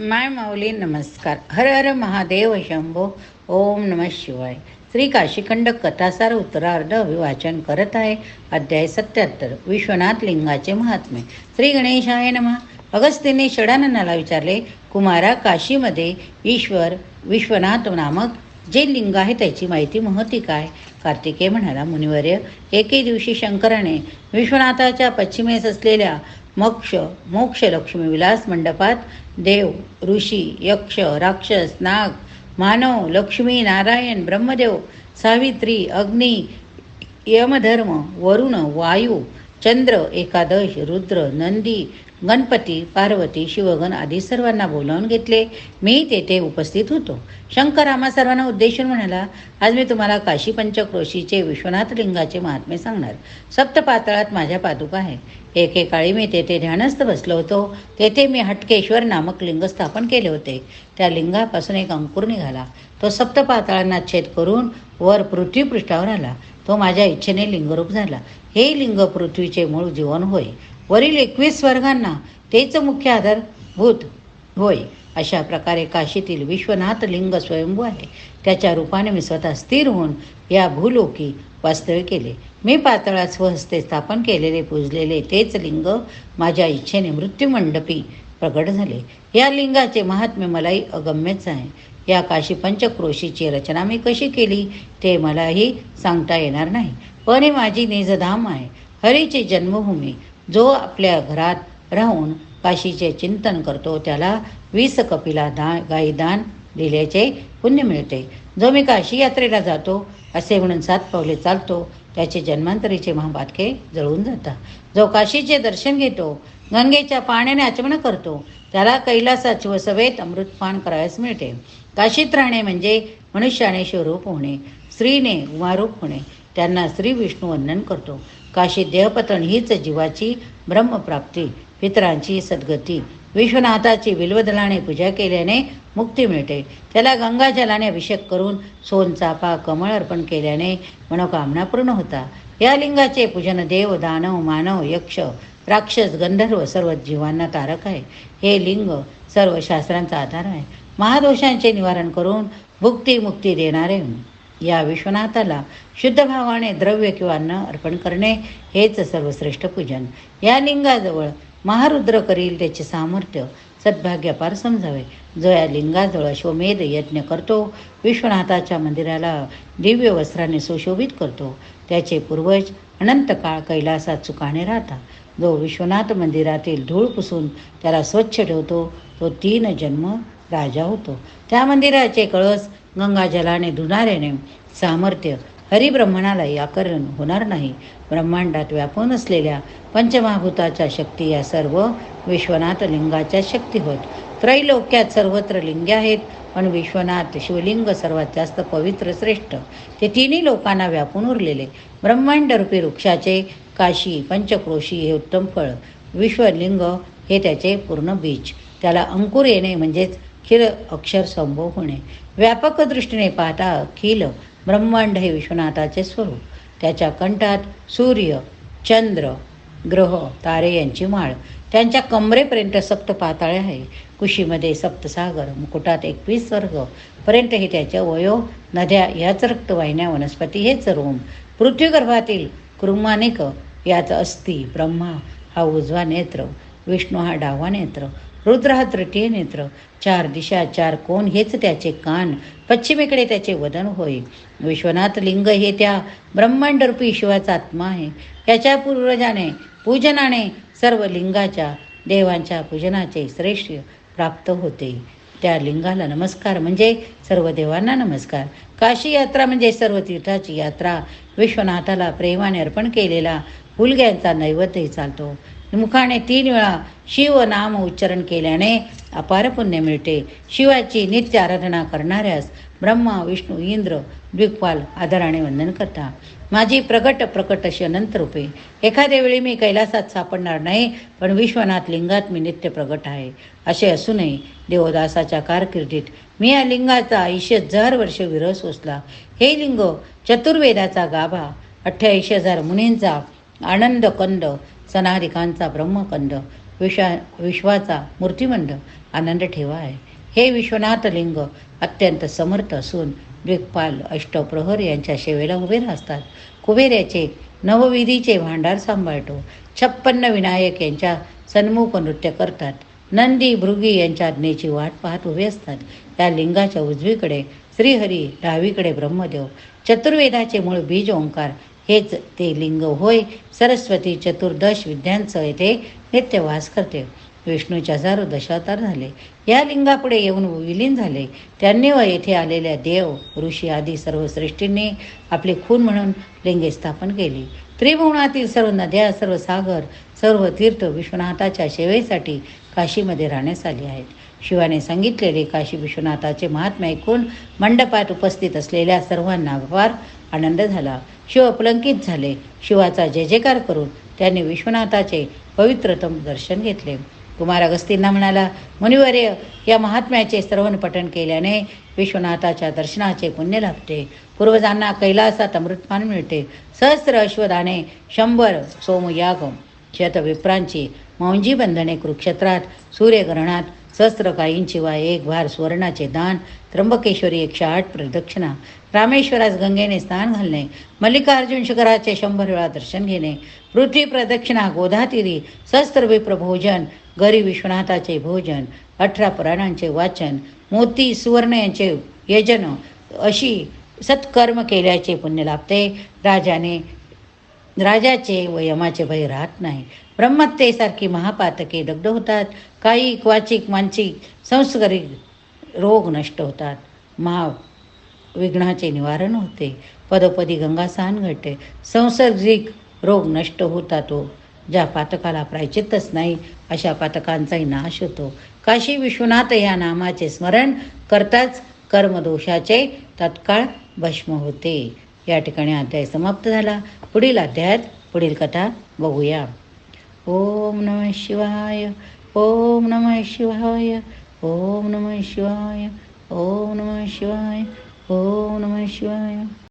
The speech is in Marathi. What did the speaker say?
माय माऊली नमस्कार. हर हर महादेव शंभो ओम नम शिवाय. श्री काशीखंड कथासार उत्तरार्ध अभिवाचन करत आहे अध्याय सत्याहत्तर विश्वनाथ लिंगाचे महात्म्य श्री गणेशाय नमः. अगस्तीने षडाननाला विचारले कुमारा काशीमध्ये ईश्वर विश्वनाथ नामक जे लिंग आहे त्याची माहिती महती काय? कार्तिकेय म्हणाला मुनिवर्य एके दिवशी शंकराने विश्वनाथाच्या पश्चिमेस असलेल्या मोक्ष मोक्ष लक्ष्मी विलास मंडपात देव ऋषी यक्ष राक्षस नाग मानव लक्ष्मी नारायण ब्रह्मदेव सावित्री अग्नी यमधर्म वरुण वायू चंद्र एकादश रुद्र नंदी गणपती पार्वती शिवगण आदी सर्वांना बोलावून घेतले. मी तेथे उपस्थित होतो. शंकर आम्हा सर्वांना उद्देशून म्हणाला आज मी तुम्हाला काशी पंचक्रोशीचे विश्वनाथ लिंगाचे महात्मे सांगणार. सप्तपातळात माझ्या पादुका आहे. एकेकाळी मी तेथे ध्यानस्थ बसलो होतो. तेथे मी हटकेश्वर नामक लिंग स्थापन केले होते. त्या लिंगापासून एक अंकुर निघाला. तो सप्तपातळांना छेद करून वर पृथ्वीपृष्ठावर आला. तो माझ्या इच्छेने लिंगरूप झाला. हे लिंग पृथ्वीचे मूळ जीवन होय. वरील एकवीस वर्गांना तेच मुख्य आधारभूत होय अशा प्रकारे काशीतील विश्वनाथ लिंग स्वयंभू आहे. त्याच्या रूपाने मी स्वतः स्थिर होऊन या भूलोकी वास्तव्य केले. मी पातळात स्वहस्ते स्थापन केलेले पूजलेले तेच लिंग माझ्या इच्छेने मृत्यूमंडपी प्रगट झाले. या लिंगाचे महात्म्य मलाही अगम्यच आहे. या काशी पंचक्रोशीची रचना मी कशी केली ते मलाही सांगता येणार नाही. पण हे माझी निजधाम आहे. हरीची जन्मभूमी जो आपल्या घरात राहून काशीचे चिंतन करतो त्याला वीस कपिला दा गाईदान दिल्याचे पुण्य मिळते. जो मी काशी यात्रेला जातो असे म्हणून सात पावले चालतो त्याचे जन्मांतरीचे महाबातके जळून जातात. जो काशीचे दर्शन घेतो गंगेच्या पाण्याने आचमन करतो त्याला कैलासाच व सवेत अमृतपान करावयास मिळते. काशीत राहणे म्हणजे मनुष्याने शिवरूप होणे स्त्रीने उमारूप होणे त्यांना श्री विष्णू वंदन करतो. काशी देहपतन हीच जीवाची ब्रह्मप्राप्ती पितरांची सद्गती. विश्वनाथाची विल्वदलाने पूजा केल्याने मुक्ती मिळते. त्याला गंगाजलाने अभिषेक करून सोनचापा कमळ अर्पण केल्याने मनोकामना पूर्ण होता. या लिंगाचे पूजन देव दानव मानव यक्ष राक्षस गंधर्व सर्व जीवांना तारक आहे. हे लिंग सर्व शास्त्रांचा आधार आहे. महादोषांचे निवारण करून भुक्ती मुक्ती देणारे या विश्वनाथाला शुद्ध भावाने द्रव्य किंवा अन्न अर्पण करणे हेच सर्वश्रेष्ठ पूजन. या लिंगाजवळ महारुद्र करील त्याचे सामर्थ्य सद्भाग्यपार समजावे. जो या लिंगाजवळ अश्वमेध यज्ञ करतो विश्वनाथाच्या मंदिराला दिव्य वस्त्राने सुशोभित करतो. त्याचे पूर्वज अनंत काळ कैलासात चुकाने राहतात जो विश्वनाथ मंदिरातील धूळ पुसून त्याला स्वच्छ ठेवतो तो तीन जन्म राजा होतो. त्या मंदिराचे कळस गंगाजलाने धुणाऱ्याने सामर्थ्य हरिब्रह्मणालाही याकरण होणार नाही. ब्रह्मांडात व्यापून असलेल्या पंचमहाभूताच्या शक्ती या सर्व विश्वनाथ लिंगाच्या शक्ती होत त्रैलोक्यात सर्वत्र लिंगे आहेत पण विश्वनाथ शिवलिंग सर्वात जास्त पवित्र श्रेष्ठ. ते तिन्ही लोकांना व्यापून उरलेले. ब्रह्मांडरूपी वृक्षाचे काशी पंचक्रोशी हे उत्तम फळ. विश्वलिंग हे त्याचे पूर्ण बीज. त्याला अंकुर येणे म्हणजेच अखिल अक्षर संभव होणे. व्यापक दृष्टीने पाहता अखिल ब्रह्मांड हे विश्वनाथाचे स्वरूप. त्याच्या कंठात सूर्य चंद्र ग्रह तारे यांची माळ. त्यांच्या कमरेपर्यंत सप्त पाताळे आहे. कुशीमध्ये सप्तसागर मुकुटात एकवीस स्वर्ग. पर्यंत हे त्याच्या वयो नद्या याच रक्तवाहिन्या वनस्पती हेच रोम. पृथ्वीगर्भातील कुर्मानिक याच अस्थि ब्रह्मा हा उजवा नेत्र. विष्णू हा डावा नेत्र रुद्र हा तृतीय नेत्र चार दिशा चार कोण हेच त्याचे कान पश्चिमेकडे त्याचे वदन होय. विश्वनाथ लिंग हे त्या ब्रह्मांडरूपी शिवाचा आत्मा आहे. याच्या पूर्वजाने पूजनाने सर्व लिंगाच्या देवांच्या पूजनाचे श्रेष्ठ प्राप्त होते. त्या लिंगाला नमस्कार म्हणजे सर्व देवांना नमस्कार. काशी यात्रा म्हणजे सर्व तीर्थाची यात्रा. विश्वनाथाला प्रेमाने अर्पण केलेला हुलग्यांचा नैवेद्यही चालतो. मुखाने तीन वेळा शिव नाम उच्चारण केल्याने अपार पुण्य मिळते. शिवाची नित्य आराधना करणाऱ्यास ब्रह्मा विष्णू इंद्र द्विकपाल आदराने वंदन करता. माझी प्रगट प्रकट अशी अनंत रूपे. एखाद्या वेळी मी कैलासात सापडणार नाही पण विश्वनाथ लिंगात मी नित्य प्रगट आहे. असे असूनही देवदासाच्या कारकिर्दीत मी या लिंगाचा आयुष्य हजार वर्ष विरह सोसला. हे लिंग चतुर्वेदाचा गाभा अठ्ठ्याऐंशी हजार मुनींचा आनंद कंद सनाधिकांचा ब्रह्मकंद विश्वा विश्वाचा मूर्तिमंड आनंद ठेवा आहे. हे विश्वनाथ लिंग अत्यंत समर्थ असून द्विकपाल अष्टप्रहर यांच्या सेवेला उभे असतात कुबेर याचे नवविधीचे भांडार सांभाळतो. छप्पन्न विनायक यांच्या सन्मुख नृत्य करतात. नंदी भृगी यांच्या आज्ञेची वाट पाहत उभे असतात. या लिंगाच्या उजवीकडे श्रीहरी डावीकडे ब्रह्मदेव. चतुर्वेदाचे मूळ बीज ओंकार हेच ते लिंग होय. सरस्वती चतुर्दश विद्यांचं येथे नित्यवास करते. विष्णूच्या हजारो दशावतार झाले. या लिंगापुढे येऊन विलीन झाले. त्यांनी व येथे आलेल्या देव ऋषी आदी सर्व सृष्टींनी आपली खून म्हणून लिंगे स्थापन केली. त्रिभुवनातील सर्व नद्या सर्व सागर सर्व तीर्थ विश्वनाथाच्या सेवेसाठी काशीमध्ये राहण्यास आली आहेत. शिवाने सांगितलेले काशी विश्वनाथाचे महात्म्य ऐकून मंडपात उपस्थित असलेल्या सर्वांना फार आनंद झाला. शिव अपलंकित झाले. शिवाचा जय जयकार करून त्यांनी विश्वनाथाचे पवित्रतम दर्शन घेतले. कुमार अगस्तींना म्हणाला मुनिवर्य या महात्म्याचे श्रवण पठण केल्याने विश्वनाथाच्या दर्शनाचे पुण्य लाभते. पूर्वजांना कैलासात अमृतपान मिळते. सहस्र अश्वदाने शंभर सोमयाग शत विप्रांची मौंजी बंधने कुरुक्षेत्रात सूर्यग्रहणात सहस्र गायींची एक भार सुवर्णाचे दान त्र्यंबकेश्वरी एकशे आठ प्रदक्षिणा रामेश्वरास गंगेने स्नान घालणे मल्लिकार्जुन शिखराचे शंभर वेळा दर्शन घेणे पृथ्वी प्रदक्षिणा गोधातिरी सहस्त्र विप्रभोजन गरी विश्वनाथाचे भोजन अठरा पुराणांचे वाचन मोती सुवर्ण यांचे यजन अशी सत्कर्म केल्याचे पुण्य लाभते राजाने राजाचे व यमाचे भय राहत नाही. ब्रह्मत्तेसारखी महापातके दग्ध होतात. काही क्वाचिक मानसिक संस्कारिक रोग नष्ट होतात. महा विघ्नाचे निवारण होते. पदोपदी गंगासान घडते संसर्गिक रोग नष्ट होता तो ज्या पातकाला प्रायचित्तच नाही अशा पातकांचाही नाश होतो. काशी विश्वनाथ या नामाचे स्मरण करताच कर्मदोषाचे तत्काळ भस्म होते. या ठिकाणी अध्याय समाप्त झाला. पुढील अध्यायात पुढील कथा बघूया. ओम नम शिवाय ओम नम शिवाय ओम नम शिवाय ओम नम शिवाय ओम नम शिवाय.